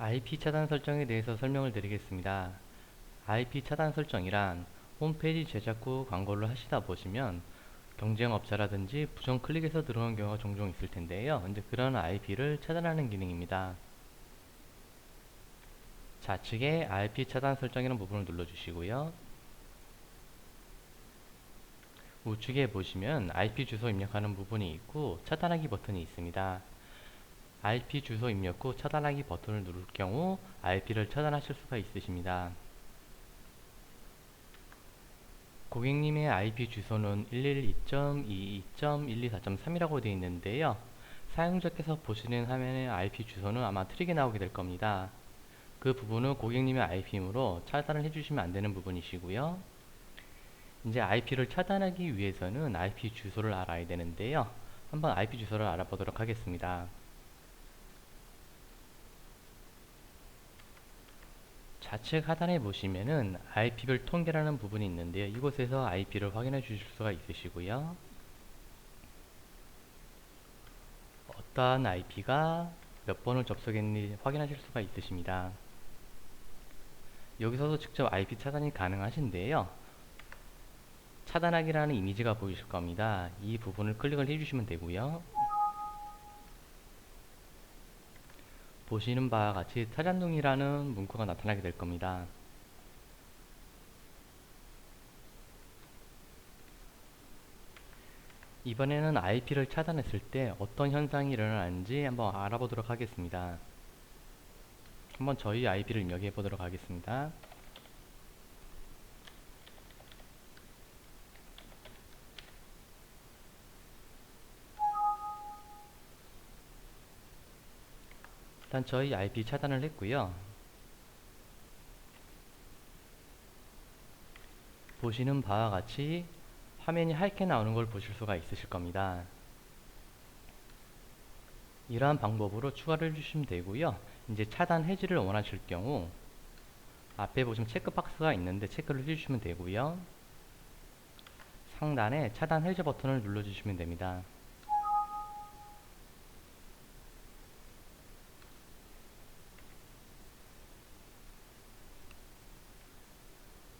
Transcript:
IP 차단 설정에 대해서 설명을 드리겠습니다. IP 차단 설정이란 홈페이지 제작 후 광고를 하시다 보시면 경쟁업자라든지 부정 클릭해서 들어오는 경우가 종종 있을 텐데요. 근데 그런 IP를 차단하는 기능입니다. 좌측에 IP 차단 설정이라는 부분을 눌러주시고요. 우측에 보시면 IP 주소 입력하는 부분이 있고 차단하기 버튼이 있습니다. IP 주소 입력 후 차단하기 버튼을 누를 경우 IP를 차단하실 수가 있으십니다. 고객님의 IP 주소는 112.22.124.3이라고 되어 있는데요. 사용자께서 보시는 화면의 IP 주소는 아마 틀리게 나오게 될 겁니다. 그 부분은 고객님의 IP이므로 차단을 해주시면 안 되는 부분이시고요. 이제 IP를 차단하기 위해서는 IP 주소를 알아야 되는데요. 한번 IP 주소를 알아보도록 하겠습니다. 좌측 하단에 보시면은 IP별 통계라는 부분이 있는데요. 이곳에서 IP를 확인해 주실 수가 있으시고요. 어떠한 IP가 몇 번을 접속했는지 확인하실 수가 있으십니다. 여기서도 직접 IP 차단이 가능하신데요. 차단하기라는 이미지가 보이실 겁니다. 이 부분을 클릭을 해주시면 되고요. 보시는 바와 같이 차단둥이라는 문구가 나타나게 될 겁니다. 이번에는 IP를 차단했을 때 어떤 현상이 일어나는지 한번 알아보도록 하겠습니다. 한번 저희 IP를 입력해 보도록 하겠습니다. 일단 저희 IP 차단을 했고요. 보시는 바와 같이 화면이 하얗게 나오는 걸 보실 수가 있으실 겁니다. 이러한 방법으로 추가를 해주시면 되고요. 이제 차단 해지를 원하실 경우 앞에 보시면 체크박스가 있는데 체크를 해주시면 되고요. 상단에 차단 해제 버튼을 눌러주시면 됩니다.